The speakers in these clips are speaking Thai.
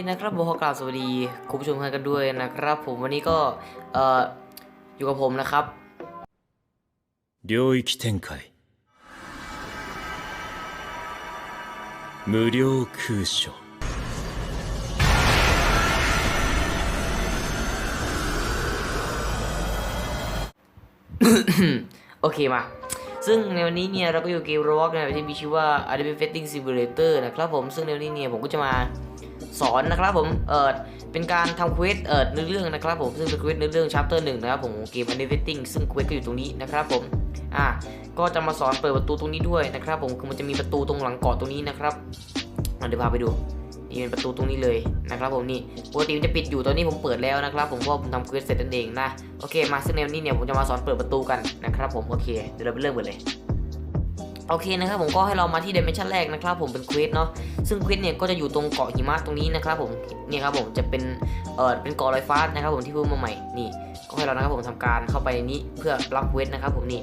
โอเคนะครับผมขอกล่าวสวัสดีคุณผู้ชมทุกท่านกันด้วยนะครับ ผมวันนี้ก็เอ่ออยู่กับผมนะครับ 领域展开无料空所 โอเคมา ซึ่งในวันนี้เนี่ยเราก็อยู่เกม Roblox นะที่มีชื่อว่า Advanced Fetting Simulator นะครับผม ซึ่งในวันนี้เนี่ยผมก็จะมา สอนนะครับผมเออเป็นการทำเควสเออเนื้อเรื่องนะครับผมซึ่งเป็นเควสเนื้อเรื่อง chapter หนึ่งนะครับผมเกม Advanced Fetting ซึ่งเควสก็อยู่ตรงนี้นะครับผมอ่าก็จะมาสอนเปิดประตูตรงนี้ด้วยนะครับผมคือมันจะมีประตูตรงหลังเกาะตรงนี้นะครับเดี๋ยวพาไปดูนี่เป็นประตูตรงนี้เลยนะครับผมนี่ปกติมันจะปิดอยู่ตอนนี้ผมเปิดแล้วนะครับ ผมเพราะว่าผมทำเควสเสร็จนั่นเองนะโอเคมาซึ่งในวันนี้เนี่ยผมจะมาสอนเปิดประตูกันนะครับผมโอเคเดี๋ยวเราไปเริ่มกันเลย โอเคนะครับผมก็ให้เรามาที่เดเมนชั่นแรกนะครับผมเป็นเควสเนาะซึ่งเควสเนี่ยก็จะอยู่ตรงเกาะหิมะตรงนี้นะครับผมเนี่ยครับผมจะเป็นเออเป็นเกาะลอยฟ้านะครับผมที่เพิ่มมาใหม่นี่ก็ให้เรานะครับผมทำการเข้าไปในนี้เพื่อรับเควสนะครับผมนี่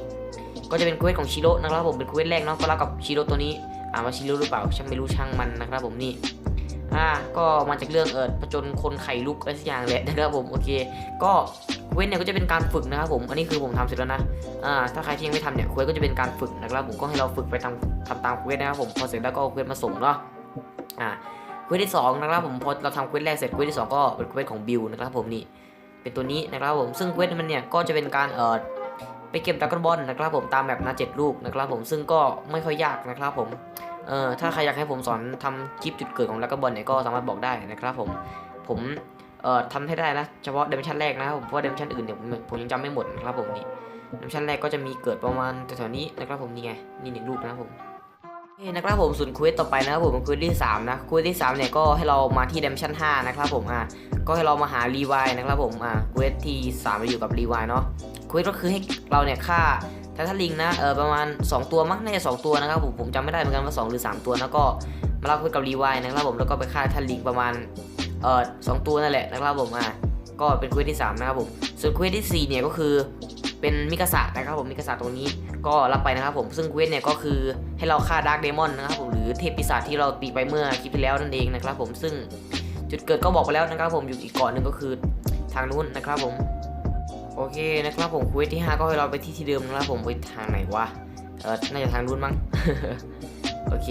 ก็จะเป็นเควสของชิโร่นะครับผมเป็นเควสแรกเนาะก็รับกับชิโร่ตัวนี้อ่ามาชิโร่หรือเปล่าช่างไม่รู้ช่างมันนะครับผมนี่อ่าก็มาจากเรื่องเอิดประจนคนไข่ลุกอะไรสักอย่างแหละนะครับผมโอเค ก็ ว้นเนี่ยก็จะเป็นการฝึกนะครับผมอันนี้คือผมทำเสร็จแล้วนะอ่าถ้าใครที่ยังไม่ทำเนี่ยเควสก็จะเป็นการฝึกนะครับผมก็ให้เราฝึกไปทำทำตามเควสนะครับผมพอเสร็จแล้วก็เควสมาส่งเนาะอ่าเควสที่สองนะครับผมพอเราทำเควสแรกเสร็จเควสที่สองก็เป็นเควสของบิลนะครับผมนี่เป็นตัวนี้นะครับผมซึ่งเควสมันเนี่ยก็จะเป็นการเอ่อไปเก็บดักกอนบอลนะครับผมตามแบบนาเจ็ดลูกนะครับผมซึ่งก็ไม่ค่อยยากนะครับผมเออถ้าใครอยากให้ผมสอนทำคลิปจุดเกิดของลักกบอลเนี่ยก็สามารถบอกได้นะครับผมผม เอ่อทำให้ได้นะเฉพาะเดมชันแรกนะครับผมเพราะเดมชันอื่นเนี่ยผมผมยังจำไม่หมดนะครับผมนี่เดมชันแรกก็จะมีเกิดประมาณแถวๆนี้นะครับผมนี่ไงนี่หนึ่งลูกนะครับผมโอเคนะครับผมส่วนควสต่อไปนะครับผมควสที่สามนะควสที่สามเนี่ยก็ให้เรามาที่เดมชันห้านะครับผมอะก็ให้เรามาหารีวายนะครับผมอะควสที่สามาอยู่กับรีวายเนาะควสก็คือให้เราเนี่ยฆ่าถ้าถ้าลิงนะเออประมาณ 2 ตัวมั้งน่าจะ2ตัวนะครับผมผมจำไม่ได้เหมือนกันว่า 2 หรือ 3 ตัวแล้วก็มารับเพื่อกับรีไวน์นะครับผมแล้วก็ไปฆ่าท่านลิงประมาณ เออสตัวนั่นแหละนะครับผมอะก็เป็นเควสที่3นะครับผมส่วนเควสที่4เนี่ยก็คือเป็นมิกาสะนะครับผมมิกาสะตรงนี้ก็รับไปนะครับผมซึ่งเควสเนี่ยก็คือให้เราฆ่าดาร์กเดมอนนะครับผมหรือเทพปีศาจที่เราตีไปเมื่อคลิปที่แล้วนั่นเองนะครับผมซึ่งจุดเกิดก็บอกไปแล้วนะครับผมอยู่อีกเกาะหนึ่งก็คือทางนู้นนะครับผมโอเคนะครับผมเควสที่ 5 ก็ให้เราไปที่ที่เดิมนะครับผมไปทางไหนวะเออน่าจะทางนู้นมั้งโอเค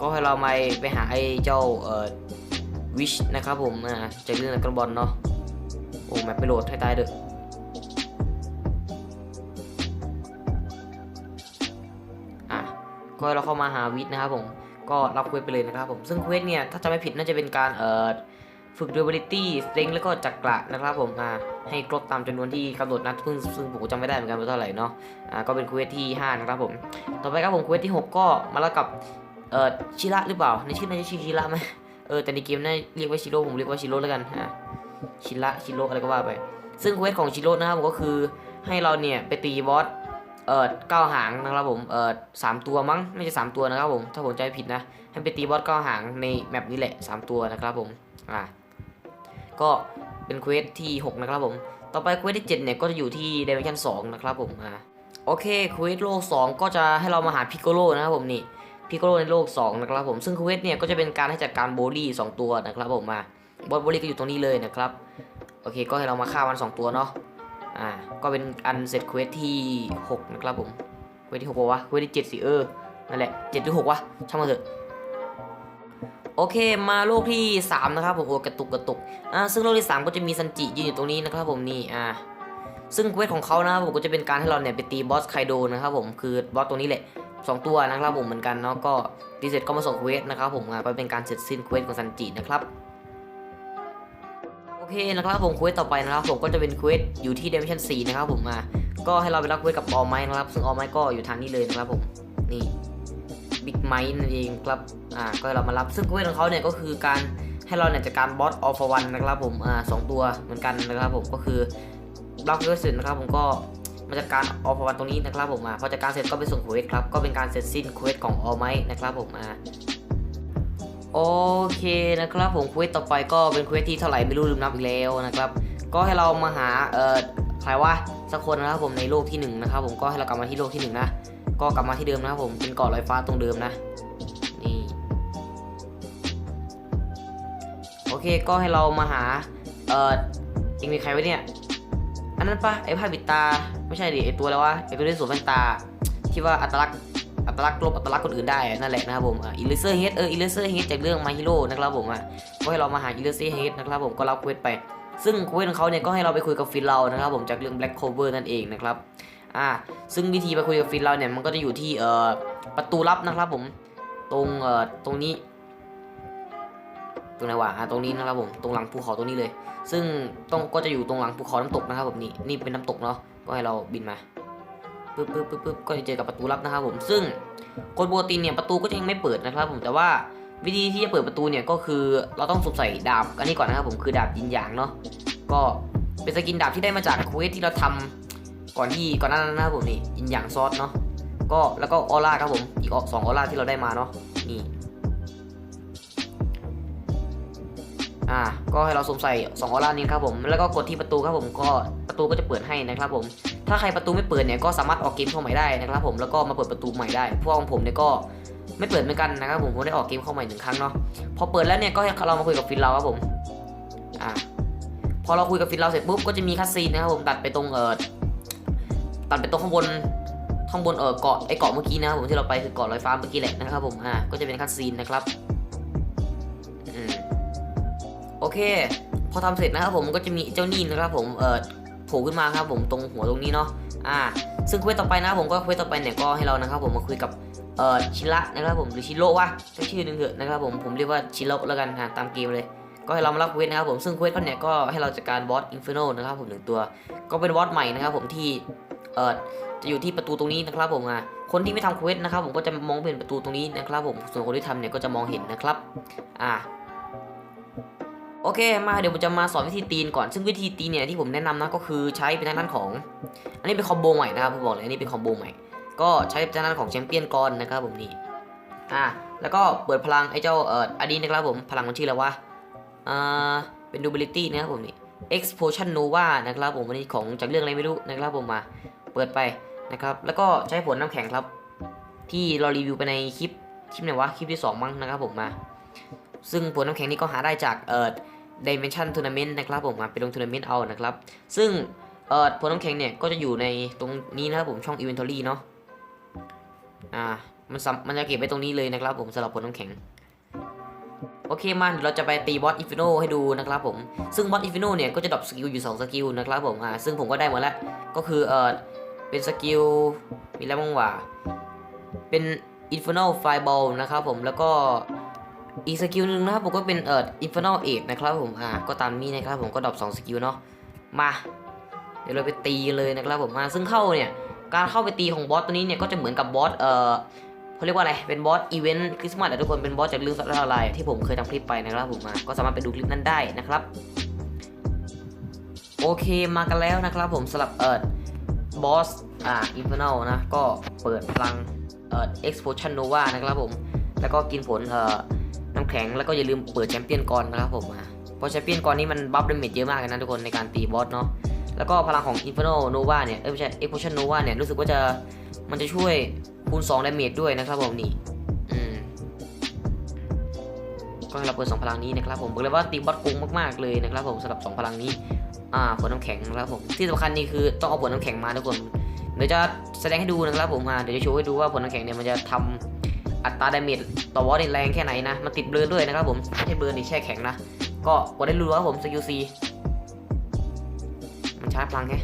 ก็ให้เรามาไปหาไอ้เจ้าเอ่อ วิชนะครับผมอ่าจากเรื่องนักบอลเนาะโอ้แมปไม่โหลดให้ตายเด้ออะก็เราเข้ามาหาวิชนะครับผมก็รับเควสไปเลยนะครับผมซึ่งเควสเนี่ยถ้าจำไม่ผิดน่าจะเป็นการเอ่อฝึก durability strength แล้วก็จักระนะครับผมอ่าให้ครบตามจำนวนที่กำหนดนะซึ่งซึ่งผมจำไม่ได้เหมือนกันว่าเท่าไหร่เนาะอ่าก็เป็นเควสที่ 5 นะครับผม ต่อไปครับผมเควสที่ 6 ก็มาแล้วกับเอ่อชิระหรือเปล่า ในชื่อน่าจะชื่อชิระไหม ออแต่ในเกมน่าเรียกว่าชิโร่ผมเรียกว่าชิโร่แล้วกันอ่าชิระชิโร่อะไรก็ว่าไป ซึ่งเควสของชิโร่นะครับผมก็คือให้เราเนี่ยไปตีบอสเอ่อเก้าหางนะครับผมเอ่อสามตัวมั้งไม่ใช่สามตัวนะครับผมถ้าผมจำไม่ผิดนะให้ไปตีบอสเก้าหางในแมปนี้แหละสามตัวนะครับผมอ่าก็เป็นเควสที่6นะครับผมต่อไปเควสที่7เนี่ยก็จะอยู่ที่ Dimension 2นะครับผมอ่าโอเคเควสโลก2ก็จะให้เรามาหาพิกโกโลนะครับผมนี่ พิโกโลในโลก 2 นะครับผมซึ่งเวสเนี่ยก็จะเป็นการให้จัดการโบลี่ 2 ตัวนะครับผมมาบอสโบลี่ก็อยู่ตรงนี้เลยนะครับโอเคก็ให้เรามาฆ่ามัน 2 ตัวเนาะอ่าก็เป็นอันเสร็จเควสที่ 6 นะครับผมเควสที่6วะเควสที่7สิเออนั่นแหละ7หรือ6วะช่างมันเถอะโอเคมาโลกที่ 3 นะครับผมโอ้กระตุกกระตุกอ่าซึ่งโลกที่ 3 ก็จะมีซันจิยืนอยู่ตรงนี้นะครับผมนี่อ่าซึ่งเควสของเขานะครับผมก็จะเป็นการให้เราเนี่ยไปตีบอสไคโดนะครับผมคือบอสตัวนี้แหละ 2 ตัวนะครับผมเหมือนกันเนาะก็ตีเสร็จก็มาส่งเควสนะครับผมอ่าก็เป็นการเสร็จสิ้นเควสของซันจินะครับโอเคนะครับผมเควสต่อไปนะครับผมก็จะเป็นเควสอยู่ที่เดมิชัน4นะครับผมอ่าก็ให้เราไปรับเควสกับออไมนะครับ ซึ่งออไมก็อยู่ทางนี้เลยนะครับผมนี่บิ๊กไมค์นั่นเองครับอ่าก็ให้เรามารับซึ่งเควสของเขาเนี่ยก็คือการให้เราเนี่ยจัดการบอสออฟวันนะครับผมอ่าสองตัวเหมือนกันนะครับผมก็คือรับเควสเสร็จนะครับผมก็ มาจัดการออฟวันตรงนี้นะครับผมอ่าพอจัดการเสร็จก็ไปส่งเควสครับก็เป็นการเสร็จสิ้นเควสของออไมนะครับผมอ่าโอเคนะครับผมเควสต่อไปก็เป็นเควสที่เท่าไหร่ไม่รู้ลืมนับอีกแล้วนะครับ ก็ให้เรามาหาเอ่อใครว่าสักคนนะครับผมในโลกที่หนึ่งนะครับผมก็ให้เรากลับมาที่โลกที่หนึ่งนะก็กลับมาที่เดิมนะครับผมเป็นเกาะลอยฟ้าตรงเดิมนะนี่โอโอเคก็ให้เรามาหาเออยังมีใครไว้เนี่ย อันนั้นปะไอ้ผ้าปิดตา ไม่ใช่ดิไอ้ตัวแล้ววะไอ้ตัวที่สวมแว่นตา ที่ว่าอัตลักษณ์อัตลักษณ์ลบอัตลักษณ์คนอื่นได้นั่นแหละนะครับผมอิเลเซอร์เฮดเอออิเลเซอร์เฮดจากเรื่องมาฮิโร่นะครับผมอะก็ให้เรามาหาอิเลเซอร์เฮดนะครับผมก็รับเควสไป ซึ่งเควสของเขาเนี่ยก็ให้เราไปคุยกับฟินเรานะครับผมจากเรื่อง Black Clover นั่นเองนะครับอ่าซึ่งวิธีไปคุยกับฟินเราเนี่ยมันก็จะอยู่ที่เอ่อประตูลับนะครับผมตรงเอ่อตรงนี้ ตรงไหนวะอ่าตรงนี้นะครับผมตรงหลังภูเขาตรงนี้เลย ซึ่งต้องก็จะอยู่ตรงหลังภูเขาน้ำตกนะครับผมนี่นี่เป็นน้ำตกเนาะก็ให้เราบินมาปึ๊บปึ๊บปึ๊บปึ๊บก็จะเจอกับประตูลับนะครับผมซึ่งคนปกติเนี่ยประตูก็จะยังไม่เปิดนะครับผมแต่ว่าวิธีที่จะเปิดประตูเนี่ยก็คือเราต้องสวมใส่ดาบอันนี้ก่อนนะครับผมคือดาบยินหยางเนาะก็เป็นสกินดาบที่ได้มาจากเควสที่เราทำก่อนที่ก่อนหน้านั้นนะครับผมนี่ยินหยางซอสเนาะก็แล้วก็ออร่าครับผมอีกสองออร่าที่เราได้มาเนาะนี่ อ่า ก็ให้เราสวมใส่2ออร่านี้ครับผม แล้วก็กดที่ประตูครับผม ก็ประตูก็จะเปิดให้นะครับผม ถ้าใครประตูไม่เปิดเนี่ยก็สามารถออกเกมเข้าใหม่ได้นะครับผม แล้วก็มาเปิดประตูใหม่ได้ พวกของผมเนี่ยก็ไม่เปิดเหมือนกันนะครับผม ผมได้ออกเกมเข้าใหม่หนึ่งครั้งเนาะ พอเปิดแล้วเนี่ยก็ให้เรามาคุยกับฟินเราครับผม อ่า พอเราคุยกับฟินเราเสร็จปุ๊บก็จะมีคัสซีนนะครับผม ตัดไปตรงเออตัดไปตรงข้างบนข้างบนเออเกาะไอเกาะเมื่อกี้นะครับผมที่เราไปคือเกาะลอยฟ้าเมื่อกี้แหละนะครับผม อ่า ก็จะเป็นคัสซีนนะครับ โอเค พอทำเสร็จนะครับผมก็จะมีเจ้านี่นะครับผมเอ่อโผล่ขึ้นมาครับผมตรงหัวตรงนี้เนาะอ่า ซึ่งเควสต่อไปนะผมก็เควสต่อไปเนี่ยก็ให้เรานะครับ ผมมาคุยกับเอ่อชิระนะครับผมหรือชิโร่วะก็ชื่อหนึงเถอะนะครับผมผมเรียกว่าชิโร่แล้วกันฮะตามเกมเลย ก็ให้เรามารับเควสนะครับผมซึ่งเควสเขาเนี่ยก็ให้เราจัดการบอสอินฟิโนนะครับผมหนึ่งตัว ก็เป็นบอสใหม่นะครับผมที่เอ่อจะอยู่ที่ประตูตรงนี้นะครับผมอะคนที่ไม่ทำเควสนะครับผมก็จะมองเห็นประตูตรงนี้นะครับผมส่วนคนที่ทำเนี่ยก็จะมองเห็นนะครับ อ่า โอเคมาเดี๋ยวผมจะมาสอนวิธีตีนก่อนซึ่งวิธีตีนเนี่ยที่ผมแนะนำนะก็คือใช้เป็นทางด้านของ อันนี้เป็นคอมโบใหม่นะครับผมบอกเลยอันนี้เป็นคอมโบใหม่ ก็ใช้เป็นทางด้านของแชมเปี้ยนกอนนะครับผมนี่อ่าแล้วก็เปิดพลังไอ้เจ้าเอ่ออดีนะครับผมพลังมันชื่ออะไรวะอ่าเป็น durability นะครับผมนี่ explosion nova นะครับผมวันนี้ของจากเรื่องอะไรไม่รู้นะครับผมมาเปิดไปนะครับแล้วก็ใช้ผลน้ำแข็งครับ ที่เรารีวิวไปในคลิปคลิปไหนวะคลิปที่สองมั้งนะครับผมมา ซึ่งผลน้ำแข็งนี้ก็หาได้จากเอ่อ Dimension Tournament นะครับผมมาไปลงทัวร์นาเมนต์เอานะครับ ซึ่งเอ่อผลน้ำแข็งเนี่ยก็จะอยู่ในตรงนี้นะครับผมช่อง Inventory เนาะอ่ามันมันจะเก็บไว้ตรงนี้เลยนะครับผมสำหรับผลน้ำแข็งโอเคมาเดี๋ยวเราจะไปตีบอสอิฟิโนให้ดูนะครับผม ซึ่งบอสอิฟิโนเนี่ยก็จะดรอปสกิลอยู่ 2 สกิลนะครับผมอ่าซึ่งผมก็ได้หมดแล้ว ก็คือเอ่อเป็นสกิลมีอะไรบ้างวะเป็น Infernal Fireball นะครับผมแล้วก็ อีกสกิลหนึ่งนะครับผมก็เป็นเอ่อ Infernal Age นะครับผมอ่าก็ตามนี้นะครับผมก็ดรอป2สกิลเนาะมา เดี๋ยวเราไปตีเลยนะครับผมมาซึ่งเข้าเนี่ยการเข้าไปตีของบอสตัวนี้เนี่ยก็จะเหมือนกับบอสเอ่อเขาเรียกว่าอะไรเป็นบอสอีเวนต์คริสต์มาสอะทุกคนเป็นบอสจากเรื่องสัตว์อะไรที่ผมเคยทำคลิปไปนะครับผมมาก็สามารถไปดูคลิปนั้นได้นะครับโอเคมากันแล้วนะครับผมสำหรับเอ่อบอสอ่า Infernal นะก็เปิดพลังเอ่อ Explosion Nova นะครับผมแล้วก็กินผลเอ่อ น้ำแข็งแล้วก็อย่าลืมเปิดแชมเปี้ยนกรนะครับผมอะเพราะแชมเปี้ยนกรนี้มันบัฟดเมจเยอะมากเลยนะทุกคนในการตีบอสเนาะแล้วก็พลังของ Inferno Nova เนี่ยเอ้ยไม่ใช่ Explosion Nova เนี่ยรู้สึกว่าจะมันจะช่วยคูณ2ดาเมจด้วยนะครับผมนี่อืมก็ให้เราเปิด2พลังนี้นะครับผมบอกเลยว่าตีบอสโกงมากๆเลยนะครับผมสำหรับ 2 พลังนี้อ่าผลน้ำแข็งนะครับผมที่สำคัญนี่คือต้องเอาผลน้ำแข็งมาทุกคนเดี๋ยวจะแสดงให้ดูนะครับผมอ่าเดี๋ยวจะโชว์ให้ดูว่าผลน้ำแข็งเนี่ยมันจะทำ อัตราดาเมจต่อวอลนี่แรงแค่ไหนนะ มันติดเบลอด้วยนะครับผมไม่ใช่เบลอนี่แช่แข็งนะ ก็กดได้รู้ครับผมสกิลซีมันชาร์จพลังไง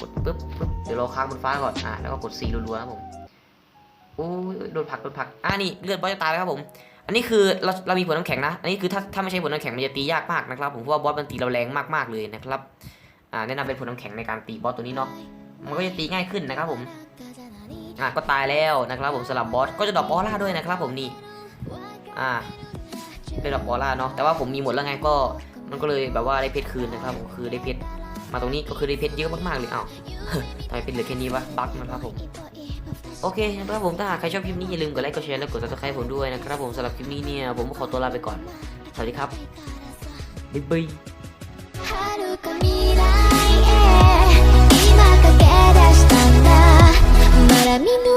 กดปึ๊บปึ๊บเดี๋ยวเราค้างบนฟ้าก่อนอะแล้วก็กดซีรัวๆครับผมโอ้โดนผลักโดนผลักอะนี่เลือดบอสจะตายแล้วครับผม อันนี้คือเราเรามีผลน้ำแข็งนะ อันนี้คือถ้าถ้าไม่ใช่ผลน้ำแข็งมันจะตียากมากนะครับ ผมเพราะว่าบอสมันตีเราแรงมากๆเลยนะครับอ่าแนะนำเป็นผลน้ำแข็งในการตีบอสตัวนี้เนาะมันก็จะตีง่ายขึ้นนะครับผม อะก็ตายแล้วนะครับผมสลับบอสก็จะดรอปออร่าด้วยนะครับผมนี่อ่าได้ดรอปออร่าเนาะแต่ว่าผมมีหมดแล้วไงก็มันก็เลยแบบว่าได้เพชรคืนนะครับผมคือได้เพชรมาตรงนี้ก็คือได้เพชรเยอะมากๆเลยอ้าวทำไมเป็นเหลือแค่นี้วะบั๊กนะครับผมโอเคนะครับผมถ้าหากใครชอบคลิปนี้อย่าลืมกดไลค์กดแชร์และกด subscribe ผมด้วยนะครับผมสำหรับคลิปนี้เนี่ยผมขอตัวลาไปก่อนสวัสดีครับบ๊ายบาย camino.